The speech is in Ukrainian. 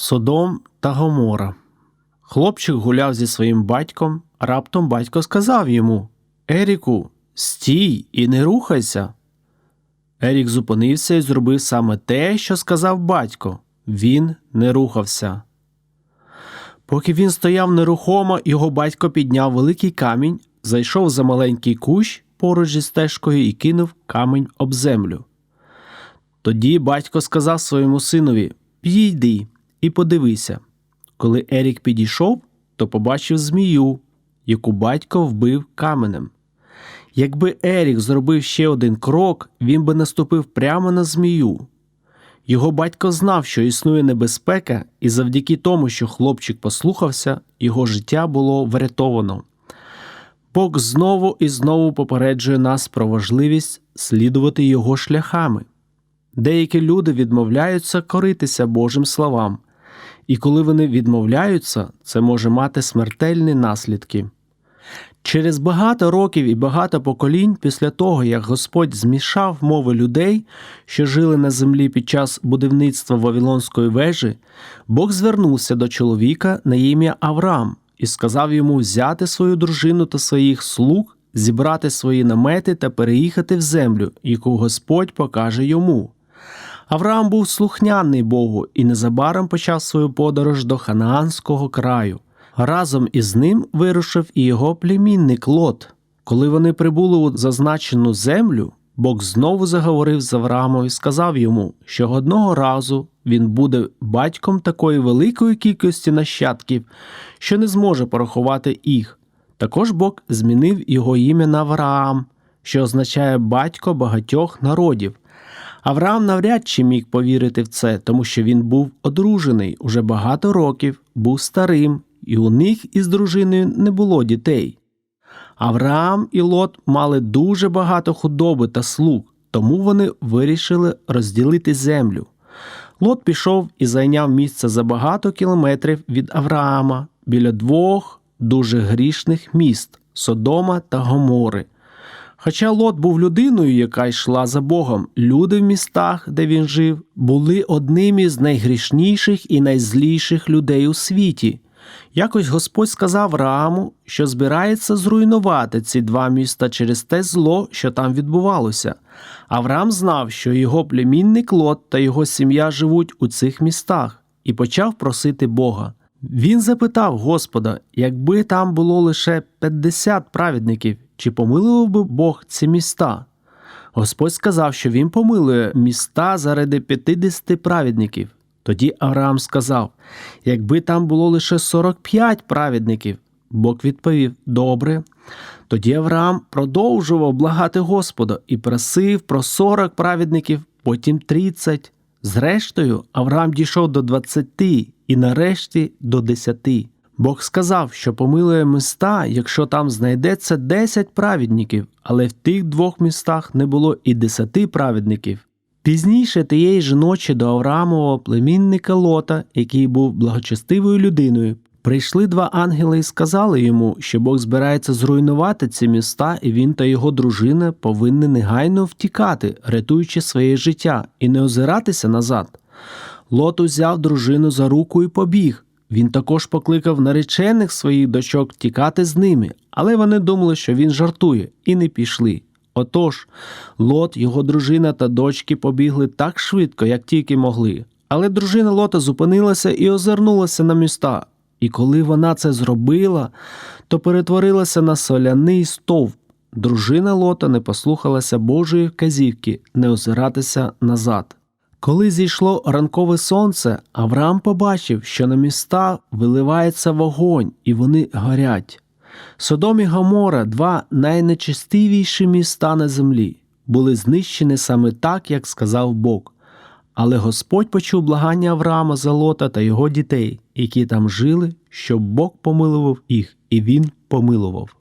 Содом та Гомора. Хлопчик гуляв зі своїм батьком, раптом батько сказав йому Еріку, стій і не рухайся. Ерік зупинився і зробив саме те, що сказав батько. Він не рухався. Поки він стояв нерухомо, його батько підняв великий камінь, зайшов за маленький кущ поруч зі стежкою і кинув камінь об землю. Тоді батько сказав своєму синові Підійди і подивися. Коли Ерік підійшов, то побачив змію, яку батько вбив каменем. Якби Ерік зробив ще один крок, він би наступив прямо на змію. Його батько знав, що існує небезпека, і завдяки тому, що хлопчик послухався, його життя було врятовано. Бог знову і знову попереджує нас про важливість слідувати його шляхами. Деякі люди відмовляються коритися Божим словам, і коли вони відмовляються, це може мати смертельні наслідки. Через багато років і багато поколінь після того, як Господь змішав мови людей, що жили на землі під час будівництва Вавилонської вежі, Бог звернувся до чоловіка на ім'я Авраам і сказав йому взяти свою дружину та своїх слуг, зібрати свої намети та переїхати в землю, яку Господь покаже йому. Авраам був слухняний Богу і незабаром почав свою подорож до Ханаанського краю. Разом із ним вирушив і його племінник Лот. Коли вони прибули у зазначену землю, Бог знову заговорив з Авраамом і сказав йому, що одного разу він буде батьком такої великої кількості нащадків, що не зможе порахувати їх. Також Бог змінив його ім'я на Авраам, що означає батько багатьох народів. Авраам навряд чи міг повірити в це, тому що він був одружений уже багато років, був старим, і у них із дружиною не було дітей. Авраам і Лот мали дуже багато худоби та слуг, тому вони вирішили розділити землю. Лот пішов і зайняв місце за багато кілометрів від Авраама біля двох дуже грішних міст Содома та Гомори. Хоча Лот був людиною, яка йшла за Богом, люди в містах, де він жив, були одними з найгрішніших і найзліших людей у світі. Якось Господь сказав Рааму, що збирається зруйнувати ці два міста через те зло, що там відбувалося. Авраам знав, що його племінник Лот та його сім'я живуть у цих містах, і почав просити Бога. Він запитав Господа, якби там було лише 50 праведників, чи помилував би Бог ці міста? Господь сказав, що він помилує міста заради 50 праведників. Тоді Авраам сказав: якби там було лише 45 праведників, Бог відповів: Добре. Тоді Авраам продовжував благати Господа і просив про 40 праведників, потім 30. Зрештою, Авраам дійшов до 20 і нарешті до 10. Бог сказав, що помилує міста, якщо там знайдеться 10 праведників, але в тих двох містах не було і 10 праведників. Пізніше тієї ж ночі до Авраамового племінника Лота, який був благочестивою людиною, прийшли два ангели і сказали йому, що Бог збирається зруйнувати ці міста, і він та його дружина повинні негайно втікати, рятуючи своє життя, і не озиратися назад. Лот узяв дружину за руку і побіг. Він також покликав наречених своїх дочок тікати з ними, але вони думали, що він жартує, і не пішли. Отож, Лот, його дружина та дочки побігли так швидко, як тільки могли. Але дружина Лота зупинилася і озирнулася на міста. І коли вона це зробила, то перетворилася на соляний стовп. Дружина Лота не послухалася Божої вказівки не озиратися назад. Коли зійшло ранкове сонце, Авраам побачив, що на міста виливається вогонь, і вони горять. Содом і Гомора, два найнечистивіші міста на землі, були знищені саме так, як сказав Бог. Але Господь почув благання Авраама за Лота та його дітей, які там жили, щоб Бог помилував їх, і він помилував.